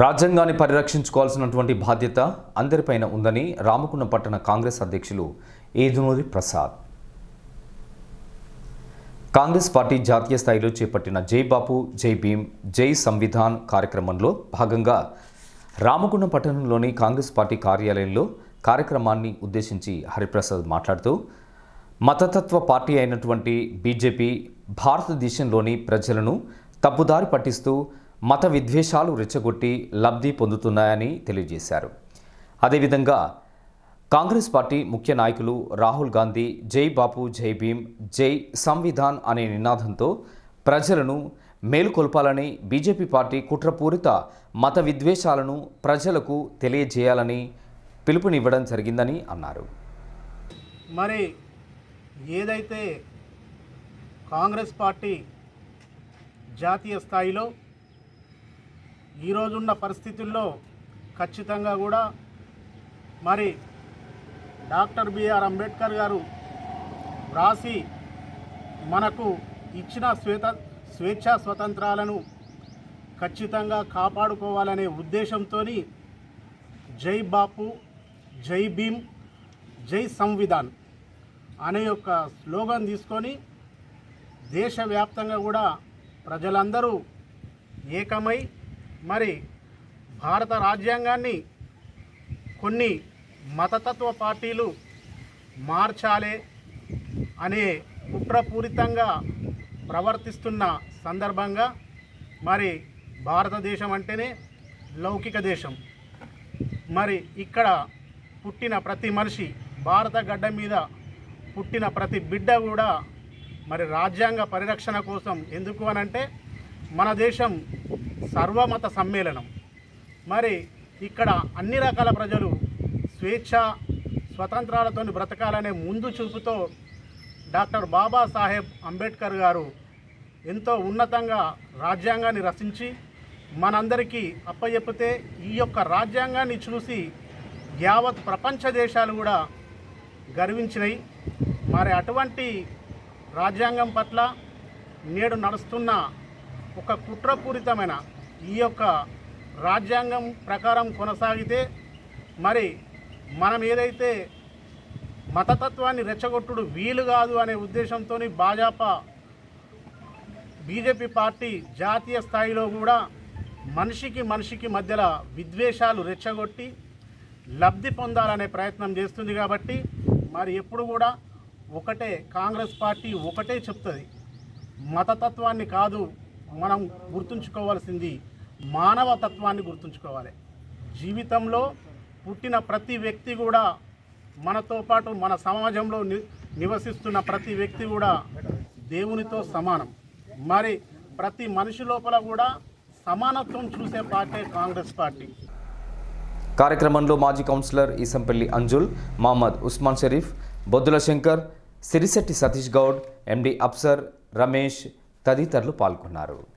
రాజ్యాంగాన్ని పరిరక్షించుకోవాల్సినటువంటి బాధ్యత అందరిపైన ఉందని రామకున్న పట్టణ కాంగ్రెస్ అధ్యక్షులు ఏదునూరి ప్రసాద్. కాంగ్రెస్ పార్టీ జాతీయ స్థాయిలో చేపట్టిన జై బాపు జై భీమ్ జై సంవిధాన్ కార్యక్రమంలో భాగంగా రామగుండం పట్టణంలోని కాంగ్రెస్ పార్టీ కార్యాలయంలో కార్యక్రమాన్ని ఉద్దేశించి హరిప్రసాద్ మాట్లాడుతూ మతతత్వ పార్టీ అయినటువంటి బీజేపీ భారతదేశంలోని ప్రజలను తప్పుదారి పట్టిస్తూ మత విద్వేషాలు రెచ్చగొట్టి లబ్ధి పొందుతున్నాయని తెలియజేశారు. అదేవిధంగా కాంగ్రెస్ పార్టీ ముఖ్య నాయకులు రాహుల్ గాంధీ జై బాపు జై భీమ్ జై సంవిధాన్ అనే నినాదంతో ప్రజలను మేలుకొల్పాలని బీజేపీ పార్టీ కుట్రపూరిత మత విద్వేషాలను ప్రజలకు తెలియజేయాలని పిలుపునివ్వడం జరిగిందని అన్నారు. మరి ఏదైతే కాంగ్రెస్ పార్టీ జాతీయ స్థాయిలో ఈరోజున్న పరిస్థితుల్లో ఖచ్చితంగా కూడా మరి డాక్టర్ బిఆర్ అంబేద్కర్ గారు వ్రాసి మనకు ఇచ్చిన శ్వేత స్వేచ్ఛా స్వతంత్రాలను ఖచ్చితంగా కాపాడుకోవాలనే ఉద్దేశంతో జై బాపు జై భీమ్ జై సంవిధాన్ అనే యొక్క స్లోగన్ తీసుకొని దేశవ్యాప్తంగా కూడా ప్రజలందరూ ఏకమై మరి భారత రాజ్యాంగాన్ని కొన్ని మతతత్వ పార్టీలు మార్చాలే అనే కుట్రపూరితంగా ప్రవర్తిస్తున్న సందర్భంగా మరి భారతదేశం అంటేనే లౌకిక దేశం. మరి ఇక్కడ పుట్టిన ప్రతి మనిషి భారత గడ్డ మీద పుట్టిన ప్రతి బిడ్డ కూడా మరి రాజ్యాంగ పరిరక్షణ కోసం ఎందుకు అనంటే మన దేశం సర్వమత సమ్మేళనం. మరి ఇక్కడ అన్ని రకాల ప్రజలు స్వేచ్ఛ స్వతంత్రాలతో బ్రతకాలనే ముందు చూపుతో డాక్టర్ బాబాసాహెబ్ అంబేద్కర్ గారు ఎంతో ఉన్నతంగా రాజ్యాంగాన్ని రచించి మనందరికీ అప్పచెప్పితే ఈ యొక్క రాజ్యాంగాన్ని చూసి యావత్ ప్రపంచ దేశాలు కూడా గర్వించినాయి మరి అటువంటి రాజ్యాంగం పట్ల నేడు నడుస్తున్న ఒక కుట్రపూరితమైన ఈ యొక్క రాజ్యాంగం ప్రకారం కొనసాగితే మరి మనం ఏదైతే మతతత్వాన్ని రెచ్చగొట్టుడు వీలు కాదు అనే ఉద్దేశంతో భాజపా బీజేపీ పార్టీ జాతీయ స్థాయిలో కూడా మనిషికి మనిషికి మధ్యలో విద్వేషాలు రెచ్చగొట్టి లబ్ధి పొందాలనే ప్రయత్నం చేస్తుంది కాబట్టి మరి ఎప్పుడు కూడా ఒకటే కాంగ్రెస్ పార్టీ ఒకటే చెప్తుంది. మతతత్వాన్ని కాదు మనం గుర్తుంచుకోవాల్సింది మానవతత్వాన్ని గుర్తుంచుకోవాలి. జీవితంలో పుట్టిన ప్రతి వ్యక్తి కూడా మనతో పాటు మన సమాజంలో ని నివసిస్తున్న ప్రతి వ్యక్తి కూడా దేవునితో సమానం. మరి ప్రతి మనిషి లోపల కూడా సమానత్వం చూసే పార్టీ కాంగ్రెస్ పార్టీ. కార్యక్రమంలో మాజీ కౌన్సిలర్ ఈసంపల్లి అంజుల్ మహమ్మద్ ఉస్మాన్ షరీఫ్ బొద్దుల శంకర్ సిరిశెట్టి సతీష్ గౌడ్ ఎండి అప్సర్ రమేష్ తదితరులు పాల్గొన్నారు.